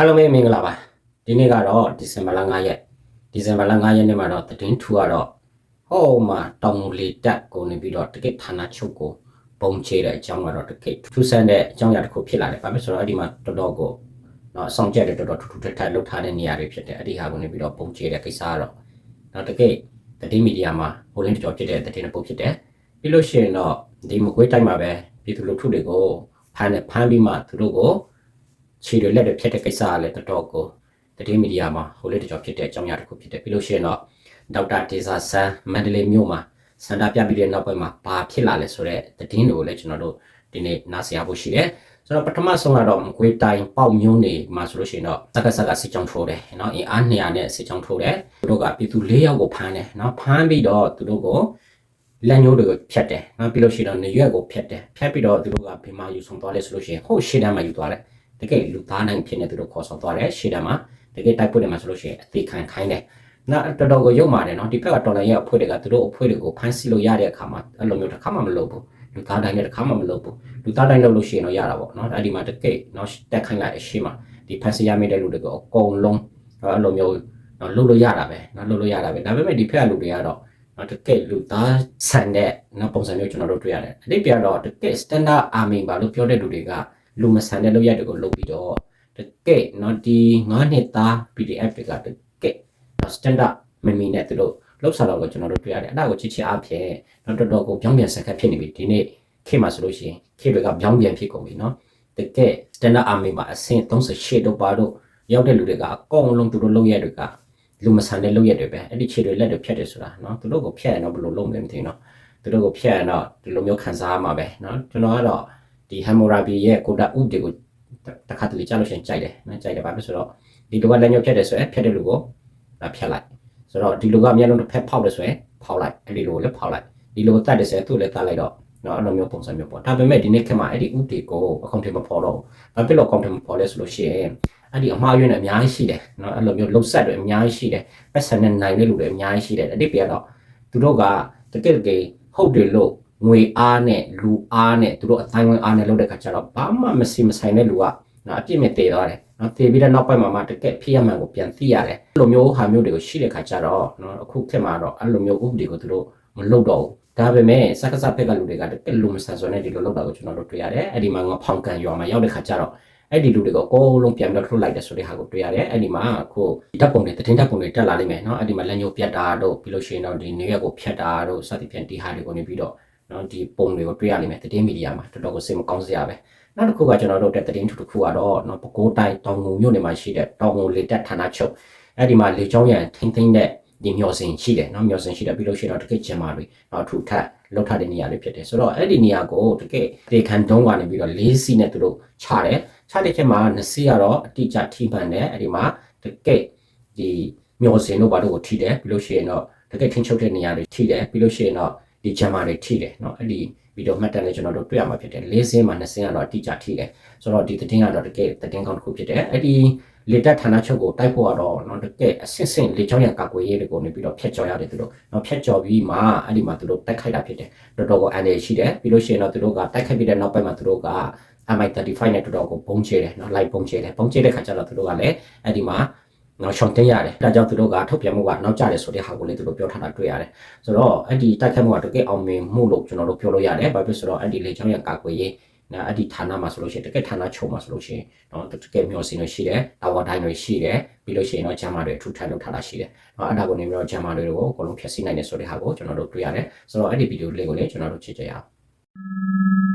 အားလုံးပဲမင်္ဂလာပါဒီနေ့ကတော့ဒီဇင်ဘာလ9ရက်ဒီဇင်ဘာလ9ရက်နေ့မှာတော့တည်င်းထူကတော့ဟောမှာတောင်လီတက်ကိုနေပြီးတော့တကယ့်ဌာနချုပ်ကိုပုံချေတဲ့အကြောင်းကတော့တကယ့်ထူးဆန်းတဲ့အကြောင်းအရာတစ်ခုဖြစ်လာတယ်ဘာဖြစ်ဆိုတော့အဲ့ဒီမှာတော်တော်ကိုနော်အဆောင်ကျက်တဲ့တော်တော်ထူးထူးထက်ထက်လှုပ်ထားတဲ့နေရာတွေဖြစ်တယ်အဲ့ဒီဟာကိုနေပြီးတော့ပုံချေတဲ့ကိစ္စကတော့နော်တကယ့်တည်င်းမီဒီယာမှာဟိုလင်းကြော်ဖြစ်တဲ့တည်င်းပုတ်ဖြစ်တယ်ပြီးလို့ရှိရင်တော့ဒီမကွေးတိုင်းမှာပဲပြည်သူလူထုတွေကိုဖမ်းတယ်ဖမ်းပြီးမှသူတို့ကို ခြေတွေလက်တွေဖြတ်တဲ့ကိစ္စကလည်းတော်တော်ကိုတတိမီဒီယာမှာဟိုလေးတကြောဖြစ်တဲ့အကြောင်းအရာတစ်ခုဖြစ်တယ်ပြီးလို့ရှိရင်တော့ဒေါက်တာဒေဇာဆန်မန္တလေးမြို့မှာစန္ဒပြပြီးတဲ့နောက်ပိုင်းမှာဘာဖြစ်လာလဲဆိုတော့တည်င်းတွေကိုလည်းကျွန်တော်တို့ဒီနေ့နားဆင်ရဖို့ရှိတယ်ဆိုတော့ပထမဆုံးကတော့မကွေးတိုင်းပေါက်မျိုးနေမှာဆိုလို့ရှိရင်တော့စက္ကစကစစ်ကြောင်းထိုးတယ်เนาะအင်အား200နဲ့စစ်ကြောင်းထိုးတယ်သူတို့ကပြည်သူ၄ယောက်ကိုဖမ်းတယ်เนาะဖမ်းပြီးတော့သူတို့ကိုလက်ညှိုးတွေကိုဖြတ်တယ်เนาะပြီးလို့ရှိရင်တော့နေရွက်ကိုဖြတ်တယ်ဖြတ်ပြီးတော့သူတို့ကဘယ်မှာယူဆောင်သွားလဲဆိုလို့ရှိရင်ဟိုရှေ့တန်းမှာယူသွားတယ် တကယ်လူသားနိုင်ဖြစ်နေသူတို့ခေါ်ဆောင်သွားတယ်ရှေ့တန်းမှာတကယ်တိုက်ပွဲတွေမှာဆိုလို့ရှိရင်အသေးခံခိုင်းတယ်နောက်တော်တော်ကိုရုပ်မာတယ်နော်ဒီဘက်ကတော်လိုင်းရဲ့အဖွဲ့တွေကသူတို့အဖွဲ့တွေကိုဖမ်းဆီးလို့ရတဲ့အခါမှာအဲ့လိုမျိုးတစ်ခါမှမလုပ်ဘူးလူသားတိုင်းနဲ့တစ်ခါမှမလုပ်ဘူးလူသားတိုင်းလုပ်လို့ရှိရင်တော့ရတာပေါ့နော်အဲ့ဒီမှာတကယ်နော်တက်ခိုင်းလိုက်အရှိမှာဒီဖမ်းဆီးရမိတဲ့လူတွေကိုအကုန်လုံးအဲ့လိုမျိုးနော်လုပ်လို့ရတာပဲနော်လုပ်လို့ရတာပဲဒါပေမဲ့ဒီဖက်ကလူတွေကတော့နော်တကယ်လူသားဆန်တဲ့နော်ပုံစံမျိုးကျွန်တော်တို့တွေ့ရတယ်အတိတ်ပြတော့တကယ် standard army ပါလို့ပြောတဲ့လူတွေက လူမဆန်တဲ့လောက်ရတွေကိုလုပ်ပြီးတော့တကယ်နော်ဒီ9နှစ်သား PDF တွေကတကယ် standard မမီနဲ့သူတို့လောက်စားတော့ကိုကျွန်တော်တို့တွေ့ရတယ်အဲ့ဒါကိုချစ်ချစ်အားဖြင့်တော့တော်တော်ကိုပြောင်းပြန်ဆက်ခတ်ဖြစ်နေပြီဒီနေ့ခေတ်မှာဆိုလို့ရှိရင်ခေတ်တွေကပြောင်းပြန်ဖြစ်ကုန်ပြီနော်တကယ် standard army မှာအဆင့်38တို့ပါတို့ရောက်တဲ့လူတွေကအကုန်လုံးသူတို့လောက်ရတွေကလူမဆန်တဲ့လောက်ရတွေပဲအဲ့ဒီခြေတွေလက်တွေဖြတ်တယ်ဆိုတာနော်သူတို့ကိုဖြတ်ရင်တော့ဘယ်လိုလုပ်မလဲမသိဘူးနော်သူတို့ကိုဖြတ်ရင်တော့ဒီလိုမျိုးခံစားရမှာပဲနော်ကျွန်တော်ကတော့ ဒီဟမ်မိုရာဘီရဲ့ကိုတာဥတွေကိုတစ်ခါတလေကြားလို့ရှိရင်ကြိုက်တယ်နော်ကြိုက်တယ်ဘာဖြစ်ဆိုတော့ဒီလူကလက်ညှိုးဖြတ်တယ်ဆိုရင်ဖြတ်တဲ့လူကိုဒါဖြတ်လိုက်ဆိုတော့ဒီလူကမျက်လုံးတစ်ဖက်ဖောက်တယ်ဆိုရင်ဖောက်လိုက်အဲ့ဒီလူကိုလည်းဖောက်လိုက်ဒီလူကိုတတ်တယ်ဆိုရင်သူ့လည်းတတ်လိုက်တော့နော်အဲ့လိုမျိုးပုံစံမျိုးပေါ့ဒါပေမဲ့ဒီနေ့ခေတ်မှာအဲ့ဒီဥတွေကိုအကောင့်ထဲမှာဖော်တော့ဘာဖြစ်လို့အကောင့်ထဲမှာဖော်လဲဆိုလို့ရှိရင်အဲ့ဒီအမှားယွင်းတွေအများကြီးရှိတယ်နော်အဲ့လိုမျိုးလှုပ်ဆက်တွေအများကြီးရှိတယ်ပတ်စံနဲ့နိုင်တဲ့လူတွေအများကြီးရှိတယ်အဲ့ဒီပြတော့သူတို့ကတကယ်တကယ်ဟုတ်တယ်လို့ ငွေအားနဲ့လူအားနဲ့သူတို့အတိုင်းဝင်အားနဲ့လုပ်တဲ့ခါကျတော့ဘာမှမစီမဆိုင်တဲ့လူကနော်အပြစ်မဲ့တည်သွားတယ်နော်တည်ပြီးတဲ့နောက်ပိုင်းမှာမှတကယ်ဖြစ်ရမှန်ကိုပြန်သိရတယ်အဲ့လိုမျိုးဟာမျိုးတွေကိုရှိတဲ့ခါကျတော့နော်အခုခေတ်မှာတော့အဲ့လိုမျိုးဥပဒေကိုသူတို့မလုပ်တော့ဘူးဒါပေမဲ့စက္ကစဖက်ကလူတွေကတကယ်လူမဆန်စွာနဲ့ဒီလိုလုပ်တာကိုကျွန်တော်တို့တွေ့ရတယ်အဲ့ဒီမှာငါဖောင်ကန်ရွာမှာရောက်တဲ့ခါကျတော့အဲ့ဒီလူတွေကိုအကုန်လုံးပြန်ပြီးတော့ထုတ်လိုက်တယ်ဆိုတဲ့ဟာကိုတွေ့ရတယ်အဲ့ဒီမှာအခုဓာတ်ပုံတွေတင်ဓာတ်ပုံတွေတက်လာလိမ့်မယ်နော်အဲ့ဒီမှာလက်ညှိုးပြတ်တာတို့ပြီးလို့ရှိရင်တော့ဒီနေရက်ကိုဖြတ်တာတို့စသဖြင့်ဒီဟာတွေကိုနေပြီးတော့ နော်ဒီပုံတွေကိုတွေ့ရလိမ့်မယ်သတင်းမီဒီယာမှာတော်တော်ကိုစိတ်မကောင်းစရာပဲနောက်တစ်ခုကကျွန်တော်တို့တဲ့သတင်းထူတစ်ခုကတော့နော်ပဲခူးတိုင်းတောင်ငုံမြို့နယ်မှာရှိတဲ့တောင်ငုံလေတက်ဌာနချုပ်အဲ့ဒီမှာလေချောင်းရံထိမ့်သိမ့်တဲ့ဒီမျောစင်ရှိတယ်နော်မျောစင်ရှိတယ်ပြီးလို့ရှိရင်တော့တကယ်ကျင်မာတွေနော်ထူထပ်လောက်ထတဲ့နေရာတွေဖြစ်တယ်ဆိုတော့အဲ့ဒီနေရာကိုတကယ်ဒေခံတုံးကနေပြီးတော့၄စီးနဲ့သူတို့ခြားတယ်ခြားတဲ့ချက်မှာ၂စီးကတော့အတိအကျထိမှန်တယ်အဲ့ဒီမှာတကယ်ဒီမျောစင်တို့ဘာတို့ကိုထိတယ်ပြီးလို့ရှိရင်တော့တကယ်ထင်းချုပ်တဲ့နေရာတွေထိတယ်ပြီးလို့ရှိရင်တော့ ဒီဂျမ်မာတွေထိတယ်เนาะအဲ့ဒီဗီဒီယိုမှတ်တမ်းလေးကျွန်တော်တို့တွေ့ရမှာဖြစ်တယ်၄စင်းမှာ၂စင်းကတော့အတိအကျထိတယ်ဆိုတော့ဒီသတင်းကတော့တကယ်သတင်းကောင်းတစ်ခုဖြစ်တယ်အဲ့ဒီလေတက်ဌာနချုပ်ကိုတိုက်ဖို့ကတော့เนาะတကယ်အဆင့်ဆင့်လေချောင်းရံကာကွယ်ရေးတွေကိုနေပြီးတော့ဖျက်ကျော်ရတယ်သူတို့เนาะဖျက်ကျော်ပြီးမှအဲ့ဒီမှာသူတို့တိုက်ခိုက်တာဖြစ်တယ်တော်တော်ကိုအန်ရရှိတယ်ပြီးလို့ရှိရင်တော့သူတို့ကတိုက်ခိုက်ပြီးတဲ့နောက်ပိုင်းမှာသူတို့က MI35 နဲ့တော်တော်ကိုပုံချတယ်เนาะ live ပုံချတယ်ပုံချတဲ့ခါကျတော့သူတို့ကလည်းအဲ့ဒီမှာ နော်ရှောင်းတင်ရတယ်ဒါကြောင့်သူတို့ကထုတ်ပြန်မှုကနောက်ကျတယ်ဆိုတဲ့ဟာကိုလည်းသူတို့ပြောထားတာတွေ့ရတယ်ဆိုတော့အဲ့ဒီတိုက်ခတ်မှုကတကယ်အောင်မြင်မှုလို့ကျွန်တော်တို့ပြောလို့ရတယ်ဘာဖြစ်ဆိုတော့အဲ့ဒီလေချောင်းရကာကွယ်ရေးနော်အဲ့ဒီဌာနမှာဆိုလို့ရှိရင်တကယ်ဌာနချုံမှာဆိုလို့ရှိရင်နော်တကယ်မျိုးစင်တွေရှိတယ်တာဝါတိုင်းတွေရှိတယ်ပြီးလို့ရှိရင်တော့ဂျာမာတွေအထူးထပ်လုပ်ထားတာရှိတယ်နော်အဲ့ဒါကိုနေပြီးတော့ဂျာမာတွေကိုအကုန်လုံးဖျက်ဆီးနိုင်တယ်ဆိုတဲ့ဟာကိုကျွန်တော်တို့တွေ့ရတယ်ဆိုတော့အဲ့ဒီဗီဒီယိုလေးကိုလည်းကျွန်တော်တို့ချစ်ကြရအောင်။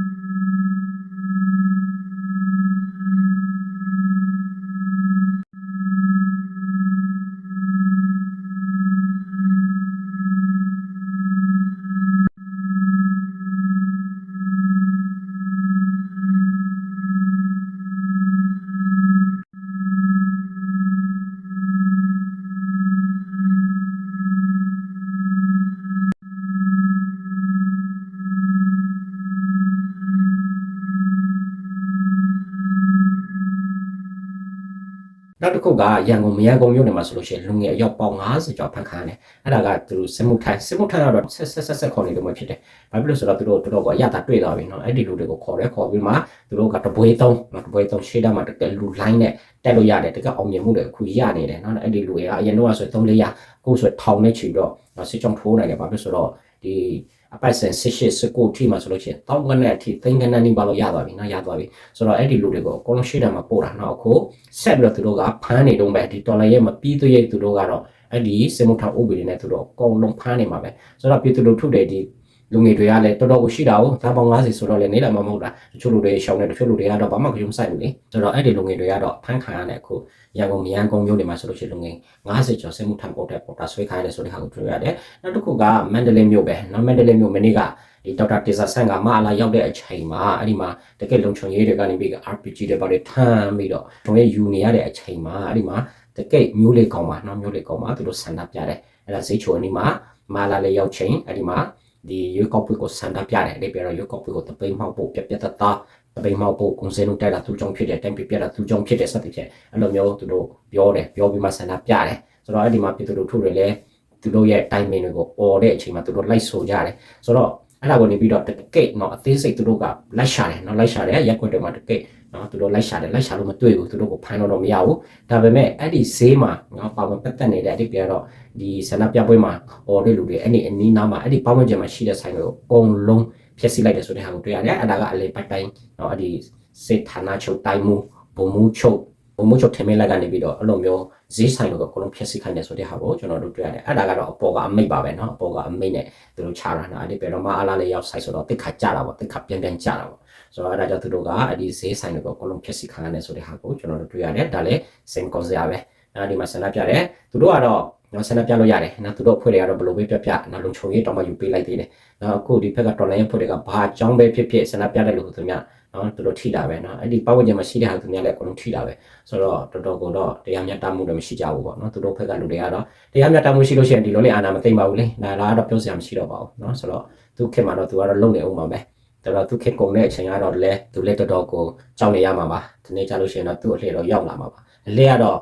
နောက်တစ်ခုကရန်ကုန်မရန်ကုန်မြို့နယ်မှာဆိုလို့ရှိရင်လူငယ်အယောက်ပေါင်း90ကျော်ဖန်ခါတယ်အဲ့ဒါကသူတို့စစ်မှုထမ်းစစ်မှုထမ်းကတော့ဆက်ဆက်ဆက်ဆက်ခေါ်နေလို့မှဖြစ်တယ်ဘာဖြစ်လို့ဆိုတော့သူတို့တော်တော်ကအရသာတွေ့သွားပြီနော်အဲ့ဒီလူတွေကိုခေါ်ရဲခေါ်ပြီးမှသူတို့ကတပွဲသုံးနော်တပွဲသုံးရှေ့တမှာတကယ်လူလိုင်းနဲ့တက်လို့ရတယ်တကယ်အောင်မြင်မှုတွေအခုရနေတယ်နော်အဲ့ဒီလူတွေကအရင်တော့ဆို3 400အခုဆိုထောင်နဲ့ချီတော့စစ်ကြောင်းထိုးနိုင်တယ်ဘာဖြစ်ဆိုတော့ဒီ အပိုက်ဆန်စစ်ရှိစကိုထိမှာဆိုလို့ရှိရင်တောင်းကနဲ့အထိသိန်းကနဲ့နေပါလို့ရသွားပြီနော်ရသွားပြီဆိုတော့အဲ့ဒီလူတွေကိုအကုန်လုံးရှေ့တမှာပို့တာနော်အခုဆက်ပြီးတော့သူတို့ကဖမ်းနေတော့ပဲဒီတော်လိုင်းရဲ့မပြီးသေးရဲ့သူတို့ကတော့အဲ့ဒီစင်မထောင်ဥပဒေနဲ့သူတို့အကုန်လုံးဖမ်းနေမှာပဲဆိုတော့ပြည်သူလူထုတွေဒီ လူငယ်တွေကလည်းတော်တော်ကိုရှိတာကိုဒါပေါင်း90ဆိုတော့လည်းနေလာမှာမဟုတ်တာတချို့လူတွေရှောင်းနေတချို့လူတွေကတော့ဘာမှမယုံဆိုင်ဘူးလေဆိုတော့အဲ့ဒီလူငယ်တွေကတော့ဖမ်းခံရတဲ့အခုရန်ကုန်မြန်ကုန်မြို့တွေမှာဆိုလို့ရှိရင်လူငယ်90ကျော်စင်မှုထံပေါ်တဲ့ပေါ်တာဆွဲခိုင်းတယ်ဆိုတဲ့ဟာကိုတွေ့ရတယ်နောက်တစ်ခုကမန္တလေးမြို့ပဲနော်မန္တလေးမြို့မနေ့ကဒီဒေါက်တာတေဇာဆန်ကမအလာရောက်တဲ့အချိန်မှာအဲ့ဒီမှာတကယ်လုံခြုံရေးတွေကနေပြီး RPG တွေပါတွေထမ်းပြီးတော့ကျွန်တော်ယူနေရတဲ့အချိန်မှာအဲ့ဒီမှာတကယ်မျိုးလေးကောင်းပါနော်မျိုးလေးကောင်းပါသူတို့ဆန္ဒပြတယ်အဲ့ဒါစိတ်ချိုအနီးမှာမာလာလေးရောက်ချိန်အဲ့ဒီမှာ ဒီရွေးကောက်ပွဲကိုဆန္ဒပြတယ်အဲ့ဒီပြတော့ရွေးကောက်ပွဲကိုတပိန်မှောက်ဖို့ပြက်ပြက်တသားတပိန်မှောက်ဖို့ကွန်စင်တို့တက်တာသူကြောင့်ဖြစ်တယ်တိုင်ပြပြတာသူကြောင့်ဖြစ်တယ်စသဖြင့်အဲ့လိုမျိုးသူတို့ပြောတယ်ပြောပြီးမှဆန္ဒပြတယ်ဆိုတော့အဲ့ဒီမှာပြည်သူတို့ထုတွေလည်းသူတို့ရဲ့တိုင်ပင်တွေကိုអော်တဲ့အချိန်မှာသူတို့လိုက်ဆိုကြတယ်ဆိုတော့အဲ့ဒါကိုနေပြီးတော့တကိတ်เนาะအသေးစိတ်သူတို့ကလိုက်ရှာတယ်เนาะလိုက်ရှာတယ်ရက်ွက်တွေမှာတကိတ် နော်သူတို့လိုက်ရှာတယ်လိုက်ရှာလို့မတွေ့ဘူးသူတို့ကိုဖမ်းတော့မရဘူးဒါပေမဲ့အဲ့ဒီဈေးမှာနော်ပါဝင်ပတ်သက်နေတဲ့အတိတ်တွေကတော့ဒီဆန္ဒပြပွဲမှာဟောတဲ့လူတွေအဲ့ဒီအနီးနားမှာအဲ့ဒီပတ်ဝန်းကျင်မှာရှိတဲ့ဆိုင်တွေကိုအကုန်လုံးဖျက်ဆီးလိုက်တယ်ဆိုတဲ့ဟာကိုတွေ့ရတယ်အဲ့ဒါကအလေပိုက်တိုင်းနော်အဲ့ဒီစစ်ဌာနချုပ်တိုင်းမူဘုံမူချုပ်ဘုံမူချုပ်ထင်မင်းလိုက်ကနေပြီးတော့အဲ့လိုမျိုးဈေးဆိုင်တွေကိုအကုန်လုံးဖျက်ဆီးခိုင်းတယ်ဆိုတဲ့ဟာကိုကျွန်တော်တို့တွေ့ရတယ်အဲ့ဒါကတော့အပေါ်ကအမိတ်ပါပဲနော်အပေါ်ကအမိတ်နဲ့သူတို့ခြားရတာအဲ့ဒီဘယ်တော့မှအလားလေးရောက်ဆိုင်ဆိုတော့တစ်ခါကြတာပေါ့တစ်ခါပြန်ပြန်ကြတာပေါ့ ဆိုတော့အဲ့ဒါကြောင့်သူတို့ကအဲ့ဒီဈေးဆိုင်တွေကိုအကုန်လုံးဖျက်ဆီးခိုင်းရတယ်ဆိုတဲ့ဟာကိုကျွန်တော်တို့တွေ့ရတယ်ဒါလည်းစင်ကွန်စရာပဲအဲ့ဒီမှာဆန္ဒပြတယ်သူတို့ကတော့နော်ဆန္ဒပြလို့ရတယ်နော်သူတို့အဖွဲ့တွေကတော့ဘယ်လိုပဲပြပြနော်လုံခြုံရေးတောင်းမှယူပေးလိုက်သေးတယ်နော်အခုဒီဘက်ကတော်လိုင်းအဖွဲ့တွေကဘာအကြောင်းပဲဖြစ်ဖြစ်ဆန္ဒပြတဲ့လူသူများနော်သူတို့ထိတာပဲနော်အဲ့ဒီပတ်ဝန်းကျင်မှာရှိတဲ့ဟာသူများလည်းအကုန်လုံးထိတာပဲဆိုတော့တော်တော်ကတော့တရားမျှတမှုတွေမရှိကြဘူးပေါ့နော်သူတို့ဘက်ကလူတွေကတော့တရားမျှတမှုရှိလို့ရှိရင်ဒီလိုလေးအာဏာမသိမ့်ပါဘူးလေဒါလားတော့ပြောစရာမရှိတော့ပါဘူးနော်ဆိုတော့သူခေတ်မှာတော့သူကတော့လုံနေအောင်ပါပဲ ဒါတော့သူခေကုန်တဲ့အချိန်ကတော့လည်းသူလည်းတော်တော်ကိုကြောက်နေရမှာပါဒီနေ့ကြာလို့ရှိရင်တော့သူ့အလှတော့ရောက်လာမှာပါအလှကတော့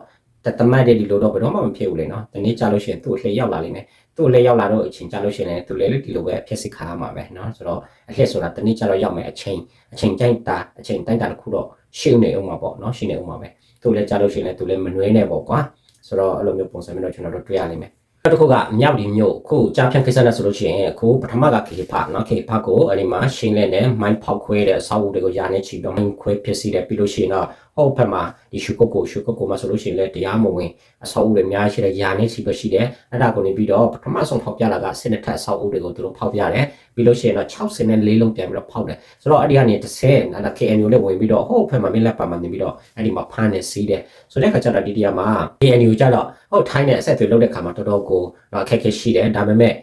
တသမတ်တည်းဒီလိုတော့ဘယ်တော့မှမဖြစ်ဘူးလေနော်ဒီနေ့ကြာလို့ရှိရင်သူ့အလှရောက်လာလိမ့်မယ်သူ့အလှရောက်လာတော့အချိန်ကြာလို့ရှိရင်လည်းသူလည်းဒီလိုပဲဖြစ်စစ်ခါရမှာပဲနော်ဆိုတော့အလှဆိုတာဒီနေ့ကြာတော့ရောက်မယ်အချိန်အချိန်တိုင်းတာအချိန်တိုင်းတာတစ်ခုတော့ရှင်းနေအောင်မှာပေါ့နော်ရှင်းနေအောင်မှာပဲသူလည်းကြာလို့ရှိရင်လည်းသူလည်းမနှွေးနဲ့ပေါ့ကွာဆိုတော့အဲ့လိုမျိုးပုံစံမျိုးတော့ကျွန်တော်တို့တွေ့ရလိမ့်မယ် နောက်တစ်ခုကမြောက်ဒီမြို့ခုကြားဖြန့်ကိစ္စနဲ့ဆိုလို့ရှိရင်ခုပထမကခေဖာနော်ခေဖာကိုအဲဒီမှာရှင်းလဲနဲ့မိုင်းဖောက်ခွဲတဲ့အဆောက်အဦတွေကိုယာနဲ့ချီပြီးတော့မိုင်းခွဲဖြစ်စီတယ်ပြီးလို့ရှိရင်တော့ဟုတ်ဖက်မှာဒီရှုကုတ်ကိုရှုကုတ်ကိုမှာဆိုလို့ရှိရင်လည်းတရားမဝင်အဆောက်အဦတွေအများကြီးရှိတယ်ယာနေချီပဲရှိတယ်အဲ့ဒါကိုနေပြီးတော့ပထမဆုံးဖောက်ပြလာကစစ်နှစ်ထပ်အဆောက်အဦတွေကိုသူတို့ဖောက်ပြတယ်ပြီးလို့ရှိရင်တော့64လုံးပြန်ပြီးတော့ဖောက်တယ်ဆိုတော့အဲ့ဒီကနေ30နာ KNU နဲ့ဝင်ပြီးတော့ဟုတ်ဖက်မှာမင်းလက်ပါမှာနေပြီးတော့အဲ့ဒီမှာဖမ်းနေစီးတယ်ဆိုတဲ့အခါကျတော့ဒီတရားမှာ KNU ကြတော့ဟုတ်ထိုင်းနဲ့အဆက်အသွယ်လုပ်တဲ့ခါမှာတော်တော်ကိုအခက်အခဲရှိတယ်ဒါပေမဲ့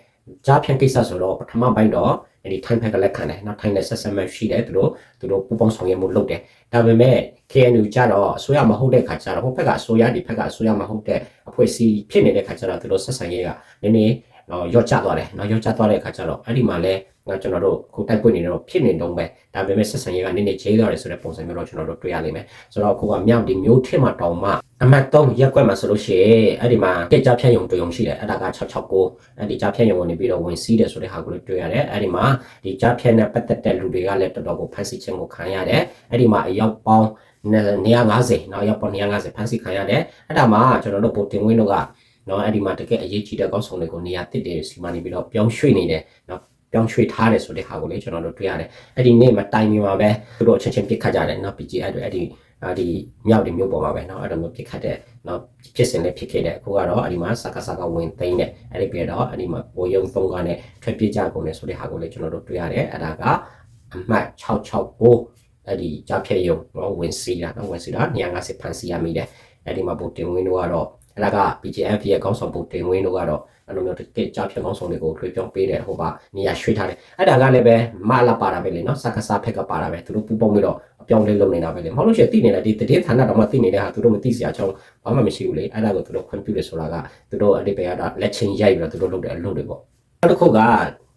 ကြားဖြန့်ကိစ္စဆိုတော့ပထမပိုင်းတော့ အဲ့ဒီထိုင်းဖက်ကလက်ခံတယ်နောက်ထိုင်းနဲ့ဆက်ဆက်မှရှိတယ်သူတို့သူတို့ပူပေါင်းဆောင်ရွက်မှုလုပ်တယ်ဒါပေမဲ့ KNU ကြတော့အစိုးရမဟုတ်တဲ့ခါကျတော့ဟိုဘက်ကအစိုးရဒီဘက်ကအစိုးရမဟုတ်တဲ့အဖွဲ့အစည်းဖြစ်နေတဲ့ခါကျတော့သူတို့ဆက်ဆံရေးကနည်းနည်းရော့ကျသွားတယ်နော်ရော့ကျသွားတဲ့အခါကျတော့အဲ့ဒီမှာလဲ ကျွန်တော်တို့ခုတိုက်ပွင့်နေတော့ဖြစ်နေတော့ပဲဒါပေမဲ့ဆက်ဆံရေးကနည်းနည်းကျေးသွားတယ်ဆိုတဲ့ပုံစံမျိုးတော့ကျွန်တော်တို့တွေ့ရလိမ့်မယ်ဆိုတော့ခုကမြောက်ဒီမျိုးထစ်မှာတောင်မှအမှတ်3ရက်ကွက်မှာဆိုလို့ရှိရင်အဲ့ဒီမှာကြက်ကြဖြန့်ယုံတွေ့ုံရှိတယ်အဲ့ဒါက669အဲ့ဒီကြဖြန့်ယုံဝင်ပြီးတော့ဝင်စီးတယ်ဆိုတဲ့ဟာကိုလည်းတွေ့ရတယ်အဲ့ဒီမှာဒီကြဖြန့်နဲ့ပတ်သက်တဲ့လူတွေကလည်းတော်တော်ကိုဖန်ဆီးခြင်းကိုခံရတယ်အဲ့ဒီမှာအရောက်ပေါင်း150နောက်ရောက်ပေါင်း150ဖန်ဆီးခံရတယ်အဲ့ဒါမှကျွန်တော်တို့ပိုတင်ဝင်းတို့ကနော်အဲ့ဒီမှာတကယ်အရေးကြီးတဲ့ကောက်ဆောင်တွေကိုနေရာတစ်တွေစီမံနေပြီးတော့ပြောင်းရွှေ့နေတယ်နော် ပြောင်းရွှေ့ထားတယ်ဆိုတဲ့ဟာကိုလည်းကျွန်တော်တို့တွေ့ရတယ်အဲ့ဒီနေ့မှာတိုင်မီမှာပဲသူတို့အချင်းချင်းပြစ်ခတ်ကြတယ်နော် PGI တွေအဲ့ဒီအဲ့ဒီမြောက်ဒီမျိုးပေါ်မှာပဲเนาะအဲ့လိုမျိုးပြစ်ခတ်တဲ့เนาะဖြစ်စဉ်လေးဖြစ်ခဲ့တဲ့အခုကတော့အဲ့ဒီမှာစကားစကားဝင်သိမ်းတဲ့အဲ့ဒီပြတော့အဲ့ဒီမှာပိုယုံသုံးကားနဲ့ထွက်ပြေးကြကုန်တယ်ဆိုတဲ့ဟာကိုလည်းကျွန်တော်တို့တွေ့ရတယ်အဲ့ဒါကအမှတ်669အဲ့ဒီကြားဖြတ်ယုံเนาะဝင်စီးတာเนาะဝင်စီးတာ250ဖန်စီရမိတယ်အဲ့ဒီမှာပိုတင်ဝင်းတို့ကတော့အဲ့ဒါက PGF ရဲ့ကောင်းဆောင်ပိုတင်ဝင်းတို့ကတော့ အဲ့လိုမျိုးတကယ်ကြားဖြစ်ကောင်းဆုံးတွေကိုတွေ့ပြောင်းပေးတယ်ဟိုပါနေရာရွှေ့ထားတယ်အဲ့ဒါကလည်းပဲမလာပါတာပဲလေနော်စကားစားဖက်ကပါတာပဲသူတို့ပူပေါင်းပြီးတော့အပြောင်းလဲလုပ်နေတာပဲလေမဟုတ်လို့ရှိရင်သိနေတယ်ဒီတည်ဌာနတော့မှသိနေတဲ့ဟာသူတို့မသိစရာအကြောင်းဘာမှမရှိဘူးလေအဲ့ဒါကိုသူတို့ခွင့်ပြုတယ်ဆိုတာကသူတို့အဲ့ဒီပဲကတော့လက်ချင်းရိုက်ပြီးတော့သူတို့လုပ်တဲ့အလုပ်တွေပေါ့နောက်တစ်ခုက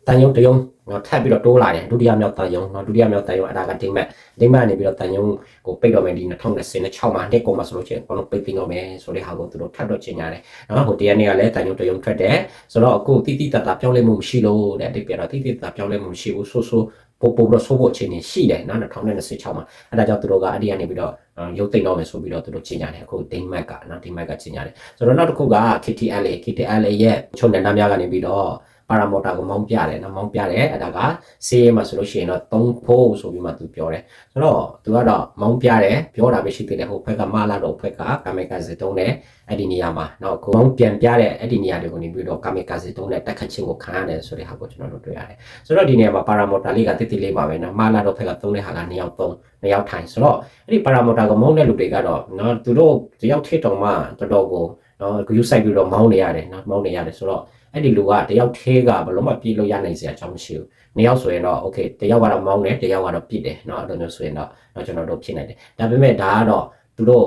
တန်ယုံတယုံ နော်ထပ်ပြီးတော့တိုးလာတယ်ဒုတိယမြောက်တန်ယုံနော်ဒုတိယမြောက်တန်ယုံအဲ့ဒါကဒိမတ်ဒိမတ်နေပြီးတော့တန်ယုံကိုပိတ်တော့မယ်ဒီ2026မှာနှစ်ကုန်မှာဆိုလို့ချင်းဘာလို့ပိတ်ပြီးတော့မယ်ဆိုတဲ့ဟာကိုသူတို့ထပ်တော့ချင်ကြတယ်နော်ဟိုတရားနေ့ကလည်းတန်ယုံတယုံထွက်တယ်ဆိုတော့အခုတိတိတတ်တာပြောင်းလဲမှုမရှိလို့တဲ့အတိတ်ပြတော့တိတိတတ်တာပြောင်းလဲမှုမရှိဘူးဆိုဆိုပို့ပို့တော့ဆိုးဖို့အခြေအနေရှိတယ်နော်2026မှာအဲ့ဒါကြောင့်သူတို့ကအဲ့ဒီကနေပြီးတော့ရုပ်သိမ်းတော့မယ်ဆိုပြီးတော့သူတို့ချင်ကြတယ်အခုဒိမတ်ကနော်ဒိမတ်ကချင်ကြတယ်ဆိုတော့နောက်တစ်ခုက KTL KTL ရဲ့ချုံတဲ့နားများကနေပြီးတော့ ပါရာမော်တာကိုမောင်းပြတယ်နော်မောင်းပြတယ်အဲ့ဒါကဆေးရမှာဆိုလို့ရှိရင်တော့3ဖို့ဆိုပြီးမှသူပြောတယ်ဆိုတော့သူကတော့မောင်းပြတယ်ပြောတာပဲရှိသေးတယ်ဟိုဘက်ကမလာတော့ဘက်ကကာမေကာစေတုံးနဲ့အဲ့ဒီနေရာမှာနော်ကိုမောင်းပြန်ပြတဲ့အဲ့ဒီနေရာတွေကိုနေပြီးတော့ကာမေကာစေတုံးနဲ့တက်ခတ်ခြင်းကိုခံရတယ်ဆိုတဲ့ဟာကိုကျွန်တော်တို့တွေ့ရတယ်ဆိုတော့ဒီနေရာမှာပါရာမော်တာလေးကတိတိလေးပါပဲနော်မလာတော့ဘက်ကသုံးတဲ့ဟာက2ယောက်3 2ယောက်ထိုင်ဆိုတော့အဲ့ဒီပါရာမော်တာကိုမောင်းတဲ့လူတွေကတော့နော်သူတို့တယောက်ထိတောင်မှတော်တော်ကိုနော်ဂယူဆိုင်ပြီးတော့မောင်းနေရတယ်နော်မောင်းနေရတယ်ဆိုတော့ အဲ့ဒီလူကတယောက်သေးကဘလို့မှပြေးလို့ရနိုင်စရာအကြောင်းမရှိဘူး။နှစ်ယောက်ဆိုရင်တော့ okay တယောက်ကတော့မောင်းတယ်တယောက်ကတော့ပြစ်တယ်เนาะအဲ့လိုမျိုးဆိုရင်တော့တော့ကျွန်တော်တို့ဖြစ်နိုင်တယ်။ဒါပေမဲ့ဒါကတော့သူတို့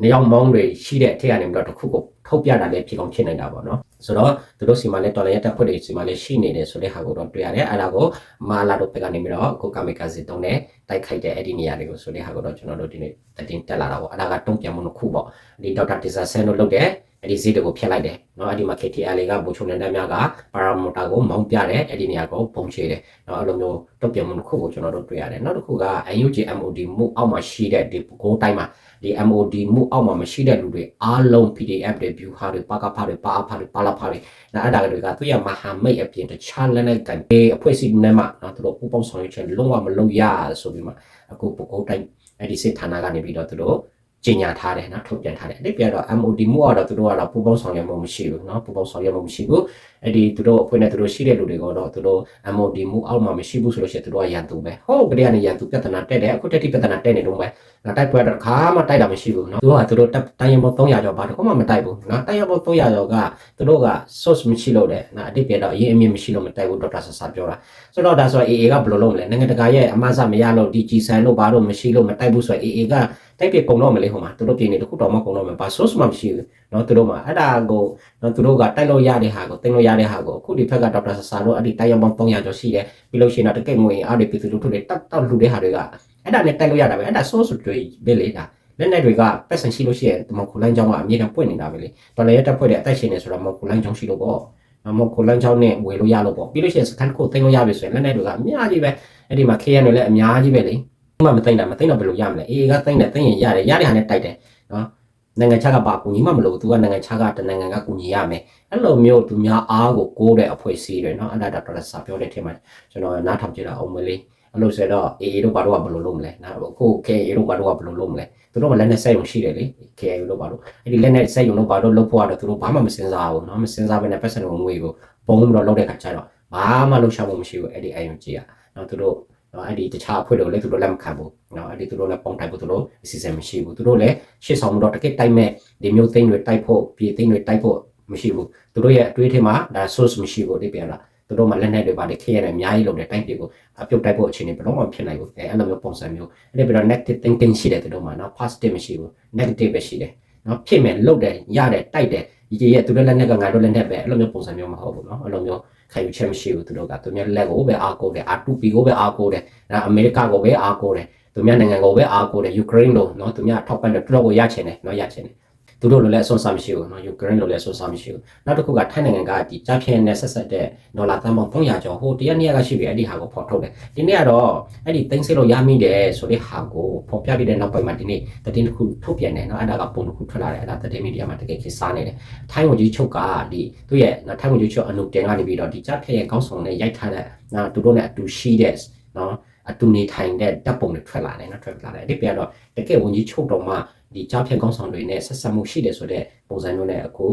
နှစ်ယောက်မောင်းတွေရှိတဲ့အထက်ကနေပြီးတော့တစ်ခုကိုထုတ်ပြတာလည်းဖြစ်ကောင်းဖြစ်နိုင်တာပေါ့နော်။ဆိုတော့သူတို့စီမှာလည်းတော်လည်းတက်ဖွဲ့တွေစီမှာလည်းရှိနေတယ်ဆိုတဲ့ဟာကိုတော့တွေ့ရတယ်။အဲ့ဒါကိုမာလာတို့ဘက်ကနေပြီးတော့ကိုကာမီကာစီတုံးနဲ့တိုက်ခိုက်တဲ့အဲ့ဒီနေရာတွေကိုဆိုတဲ့ဟာကိုတော့ကျွန်တော်တို့ဒီနေ့တင်တက်လာတာပေါ့။အဲ့ဒါကတုံ့ပြန်မှုတစ်ခုပေါ့။ဒီဒေါက်တာဒီဇာဆန်တို့လုပ်တဲ့ အဲ့ဒီဈေးတွေကိုဖျက်လိုက်တယ်เนาะအဲ့ဒီမှာ KTL ကဘူချုံနေတဲ့များကပါရာမိုတာကိုမောင်းပြတယ်အဲ့ဒီနေရာကိုပုံချေတယ်เนาะအဲ့လိုမျိုးတုံ့ပြန်မှုတစ်ခုကိုကျွန်တော်တို့တွေ့ရတယ်နောက်တစ်ခုက UNG MOD မှုအောက်မှာရှိတဲ့ဒီကိုတိုင်းမှာဒီ MOD မှုအောက်မှာမရှိတဲ့လူတွေအားလုံး PDF တွေ view ဟာတွေပါကဖာတွေပါအဖာတွေပါလာဖာတွေဒါအဲ့ဒါတွေကသူရမဟာမိတ်အပြင်တခြားလက်နဲ့ကန်ပေးအဖွဲ့အစည်းနဲ့မှเนาะသူတို့ပူပေါင်းဆောင်ရွက်ခြင်းလုံးဝမလုပ်ရဆိုပြီးမှအခုပကိုတိုင်းအဲ့ဒီစစ်ဌာနကနေပြီးတော့သူတို့ ကျင်ညာထားတယ်နော်ထုတ်ပြန်ထားတယ်အဲ့ဒီပြတော့ MOD မှုကတော့သူတို့ကတော့ပူပေါင်းဆောင်ရွက်မှုမရှိဘူးနော်ပူပေါင်းဆောင်ရွက်မှုမရှိဘူးအဲ့ဒီသူတို့အဖွဲ့နဲ့သူတို့ရှိတဲ့လူတွေကတော့သူတို့ MOD မှုအောက်မှာမရှိဘူးဆိုလို့ရှိရင်သူတို့ကရန်သူပဲဟုတ်ကလေးကနေရန်သူပြဿနာတက်တယ်အခုတက်တိပြဿနာတက်နေတော့ပဲနော်တိုက်ပွဲတော့ခါမှတိုက်တာမရှိဘူးနော်သူတို့ကသူတို့တိုင်းရပေါင်း300ကျော်ဘာတော့မှမတိုက်ဘူးနော်တိုင်းရပေါင်း300ကျော်ကသူတို့က source မရှိလို့တဲ့နော်အတိတ်ပြတော့အရင်အမြင့်မရှိလို့မတိုက်ဘူးဒေါက်တာဆဆာပြောတာဆိုတော့ဒါဆို AA ကဘယ်လိုလုပ်မလဲနိုင်ငံတကာရဲ့အမှားစမရလို့ဒီ G ဆန်လို့ဘာလို့မရှိလို့မတိုက်ဘူးဆိုတော့ AA ကတိုက်ပြကုန်တော့မလဲဟိုမှာသူတို့ပြည်နေတခုတော်မှကုန်တော့မယ်ဘာ source မှမရှိဘူးเนาะသူတို့မှာအဲ့ဒါကိုเนาะသူတို့ကတိုက်လို့ရတဲ့ဟာကိုတင်လို့ရတဲ့ဟာကိုအခုဒီဘက်ကဒေါက်တာဆဆာတို့အဲ့ဒီတိုက်ရောင်ပေါင်း300ကျော်ရှိတယ်ပြီးလို့ရှိရင်တော့တကယ့်ငွေအားတွေပြည်သူလူထုတွေတက်တောက်လူတဲ့ဟာတွေကအဲ့ဒါနဲ့တိုက်လို့ရတာပဲအဲ့ဒါ source တွေပဲလေဒါလက်နဲ့တွေကပတ်စံရှိလို့ရှိရင်ဒီမှာခုလိုင်းချောင်းကအမြဲတမ်းပွင့်နေတာပဲလေတော်လည်းတက်ဖွဲ့တဲ့အသက်ရှင်နေဆိုတော့မခုလိုင်းချောင်းရှိလို့ပေါ့မခုလိုင်းချောင်းနဲ့ဝယ်လို့ရလို့ပေါ့ပြီးလို့ရှိရင်စကန်ကိုတင်လို့ရပြီဆိုရင်လက်နဲ့တွေကအများကြီးပဲအဲ့ဒီမှာ KN တွေလည်းအများကြီးပဲလေ မှမသိမ့်တာမသိမ့်တော့ဘယ်လိုရမလဲအေးကသိမ့်တယ်သိမ့်ရင်ရတယ်ရတဲ့ဟာနဲ့တိုက်တယ်နော်နိုင်ငံခြားကပါကူညီမှမလို့သူကနိုင်ငံခြားကတနိုင်ငံကကူညီရမယ်အဲ့လိုမျိုးသူများအားကိုကိုးတဲ့အဖွဲ့အစည်းတွေနော်အဲ့ဒါတော့စာပြောတဲ့ထဲမှာကျွန်တော်နားထောင်ကြည့်တာအောင်မလေးအဲ့လိုဆိုတော့အေးတို့ဘာတို့ကဘယ်လိုလုပ်မလဲနော်အခု KA တို့ဘာတို့ကဘယ်လိုလုပ်မလဲသူတို့ကလက်နဲ့စက်ရုံရှိတယ်လေ KA တို့ဘာတို့အဲ့ဒီလက်နဲ့စက်ရုံတို့ဘာတို့လုပ်ဖို့ကတော့သူတို့ဘာမှမစင်စားဘူးနော်မစင်စားဘဲနဲ့ပတ်စံငွေကိုပုံပြီးတော့လုပ်တဲ့ခါကျတော့ဘာမှလုပ်ချမှုမရှိဘူးအဲ့ဒီ IMG ကနော်သူတို့ နော်အဲ့ဒီတခြားအဖွဲ့တွေလည်းသူတို့လက်မခံဘူးနော်အဲ့ဒီသူတို့လည်းပုံတိုင်ဖို့သူတို့အစီအစဉ်မရှိဘူးသူတို့လည်းရှေ့ဆောင်မှုတော့တကယ်တိုက်မဲ့ဒီမျိုးသိန်းတွေတိုက်ဖို့ပြည်သိန်းတွေတိုက်ဖို့မရှိဘူးသူတို့ရဲ့အတွေးထဲမှာဒါ source မရှိဘူးဒီပြန်လာသူတို့မှလက်နက်တွေပါလေခေရတယ်အများကြီးလုပ်တယ်တိုင်းပြည်ကိုအပြုတ်တိုက်ဖို့အခြေအနေဘယ်တော့မှဖြစ်နိုင်ဘူးအဲအဲ့လိုမျိုးပုံစံမျိုးအဲ့ဒီပြီးတော့ negative thinking ရှိတယ်သူတို့မှာနော် positive မရှိဘူး negative ပဲရှိတယ်နော်ဖြစ်မယ်လုပ်တယ်ရတယ်တိုက်တယ် ဒီရဲ့သူတို့လက်နက်ကငါတို့လက်နက်ပဲအဲ့လိုမျိုးပုံစံမျိုးမဟုတ်ဘူးနော်အဲ့လိုမျိုးခံယူချက်မရှိဘူးသူတို့ကသူများလက်ကိုပဲအားကိုးတယ် R2P ကိုပဲအားကိုးတယ်အဲအမေရိကကိုပဲအားကိုးတယ်သူများနိုင်ငံကိုပဲအားကိုးတယ်ယူကရိန်းလို့နော်သူများထောက်ပံ့တယ်သူတို့ကိုရချင်တယ်နော်ရချင်တယ် သူတို့လိုလည်းအဆွမ်းစားမရှိဘူးနော်ယူကရိန်းလိုလည်းအဆွမ်းစားမရှိဘူးနောက်တစ်ခုကထိုင်းနိုင်ငံကဒီကြားဖြဲနဲ့ဆက်ဆက်တဲ့ဒေါ်လာသန်းပေါင်း300ကျော်ဟိုတရက်နေ့ကရှိပြီအဲ့ဒီဟာကိုဖော်ထုတ်တယ်ဒီနေ့ကတော့အဲ့ဒီသိန်းစိလို့ရမိတယ်ဆိုတဲ့ဟာကိုဖော်ပြပြီးတဲ့နောက်ပိုင်းမှာဒီနေ့တည်င်းတစ်ခုထုတ်ပြန်တယ်နော်အဲ့ဒါကပုံတစ်ခုထွက်လာတယ်အဲ့ဒါတည်င်းမီဒီယာမှာတကယ်ခေတ်စားနေတယ်ထိုင်းဝန်ကြီးချုပ်ကဒီသူ့ရဲ့နော်ထိုင်းဝန်ကြီးချုပ်အနုတင်ကနေပြီးတော့ဒီကြားဖြဲရဲ့ကောင်းဆောင်နဲ့ရိုက်ထားတဲ့နော်သူတို့နဲ့အတူရှိတဲ့နော်အတူနေထိုင်တဲ့ဓာတ်ပုံတွေထွက်လာတယ်နော်ထွက်လာတယ်အဲ့ဒီပြတော့တကယ်ဝန်ကြီးချုပ်တော်မှ ဒီကြားဖြတ်ကောင်းဆောင်တွေနဲ့ဆက်ဆက်မှုရှိတယ်ဆိုတဲ့ပုံစံမျိုးနဲ့အခု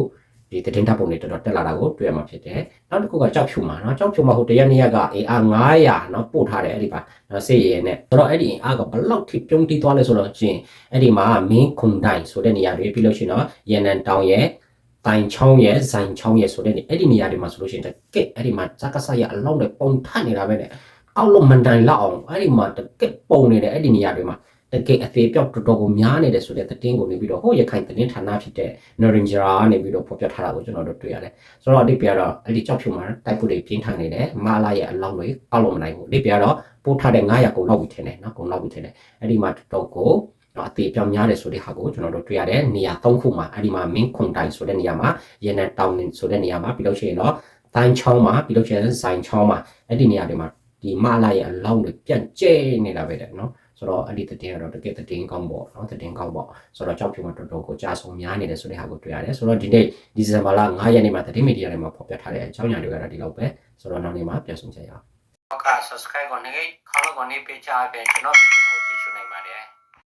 ဒီတည်င်းတပ်ပုံတွေတော်တော်တက်လာတာကိုတွေ့ရမှာဖြစ်တယ်။နောက်တစ်ခုကကြောက်ဖြူမှာနော်ကြောက်ဖြူမှာဟိုတရက်နေ့က AR 900နော်ပို့ထားတယ်အဲ့ဒီပါနော်စေရည်နဲ့ဆိုတော့အဲ့ဒီ AR ကဘလောက်ထိပြုံးတီးသွားလဲဆိုတော့ချင်းအဲ့ဒီမှာမင်းခွန်တိုင်ဆိုတဲ့နေရာတွေပြီးလို့ရှိရင်တော့ရန်နန်တောင်ရဲ့တိုင်ချောင်းရဲ့ဇိုင်ချောင်းရဲ့ဆိုတဲ့အဲ့ဒီနေရာတွေမှာဆိုလို့ရှိရင်တကက်အဲ့ဒီမှာဇက်ကဆရအလောင်းတွေပုံထနေတာပဲနဲ့အောက်လုံးမန်တိုင်လောက်အောင်အဲ့ဒီမှာတကက်ပုံနေတယ်အဲ့ဒီနေရာတွေမှာ တကယ်အသေးပြောက်တော်တော်ကိုများနေတယ်ဆိုတဲ့သတင်းကိုနေပြီးတော့ဟိုရခိုင်သတင်းဌာနဖြစ်တဲ့ Narendra ကနေပြီးတော့ဖော်ပြထားတာကိုကျွန်တော်တို့တွေ့ရတယ်ဆိုတော့ဒီပြတော့အဲ့ဒီကြောက်ဖြူမှာတိုက်ပုတ်တွေပြင်းထန်နေတယ်မာလာရဲ့အလောင်းတွေအောက်လို့မနိုင်ဘူးဒီပြတော့ပို့ထားတဲ့900ကုန်လောက်ပြီထင်တယ်နော်ကုန်လောက်ပြီထင်တယ်အဲ့ဒီမှာတော်တော်ကိုအသေးပြောင်းများတယ်ဆိုတဲ့ဟာကိုကျွန်တော်တို့တွေ့ရတယ်နေရာ၃ခုမှာအဲ့ဒီမှာမင်းခုံတိုင်ဆိုတဲ့နေရာမှာရေနံတောင်ဆိုတဲ့နေရာမှာပြီးလို့ရှိရင်တော့တိုင်းချောင်းမှာပြီးလို့ရှိရင်ဇိုင်ချောင်းမှာအဲ့ဒီနေရာတွေမှာဒီမာလာရဲ့အလောင်းတွေပြန့်ကျဲနေတာပဲတဲ့နော် ဆိုတော့အဲ့ဒီတည်ကတော့တကယ်တည်ကောင်းပေါ့နော်တည်ကောင်းပေါ့ဆိုတော့ကြောက်ဖြူမှာတော်တော်ကိုကြာဆုံးများနေတယ်ဆိုတဲ့ဟာကိုတွေ့ရတယ်ဆိုတော့ဒီနေ့ဒီဇင်ဘာလ9ရက်နေ့မှာတည်မီဒီယာတွေမှာဖော်ပြထားတဲ့အကြောင်းအရာတွေကတော့ဒီလောက်ပဲဆိုတော့နောက်နေ့မှာပြန်ဆောင်ကြရအောင်ဟုတ်ကဲ့ subscribe ကိုနေခေါင်းကိုနေပေးချပေးကျွန်တော်ဗီဒီယိုကိုကြည့်ရှုနိုင်ပါတယ်